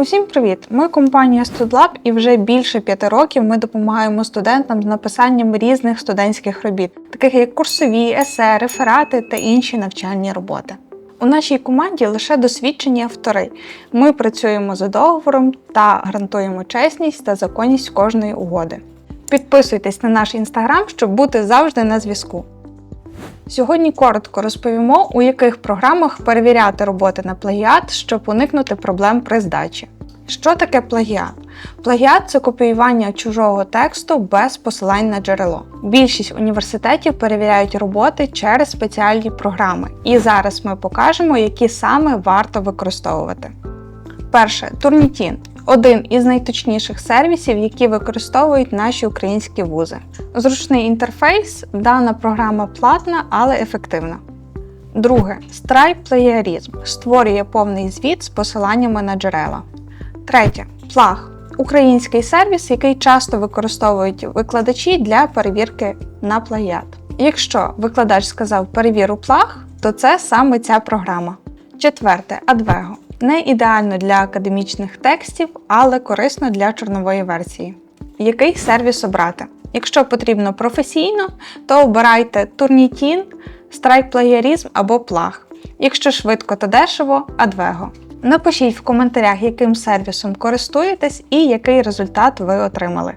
Усім привіт! Ми компанія StudLab і вже більше п'яти років ми допомагаємо студентам з написанням різних студентських робіт, таких як курсові, есе, реферати та інші навчальні роботи. У нашій команді лише досвідчені автори. Ми працюємо за договором та гарантуємо чесність та законність кожної угоди. Підписуйтесь на наш інстаграм, щоб бути завжди на зв'язку. Сьогодні коротко розповімо, у яких програмах перевіряти роботи на плагіат, щоб уникнути проблем при здачі. Що таке плагіат? Плагіат це копіювання чужого тексту без посилань на джерело. Більшість університетів перевіряють роботи через спеціальні програми, і зараз ми покажемо, які саме варто використовувати. Перше Turnitin – один із найточніших сервісів, які використовують наші українські вузи. Зручний інтерфейс, дана програма платна, але ефективна. Друге Stripe Plagiarism створює повний звіт з посиланнями на джерела. Третє Плагг український сервіс, який часто використовують викладачі для перевірки на плагіат. Якщо викладач сказав перевіру плаг, то це саме ця програма. Четверте Advego не ідеально для академічних текстів, але корисно для чорнової версії. Який сервіс обрати? Якщо потрібно професійно, то обирайте Turnitin, Strike або Plag. Якщо швидко та дешево Advego. Напишіть в коментарях, яким сервісом користуєтесь і який результат ви отримали.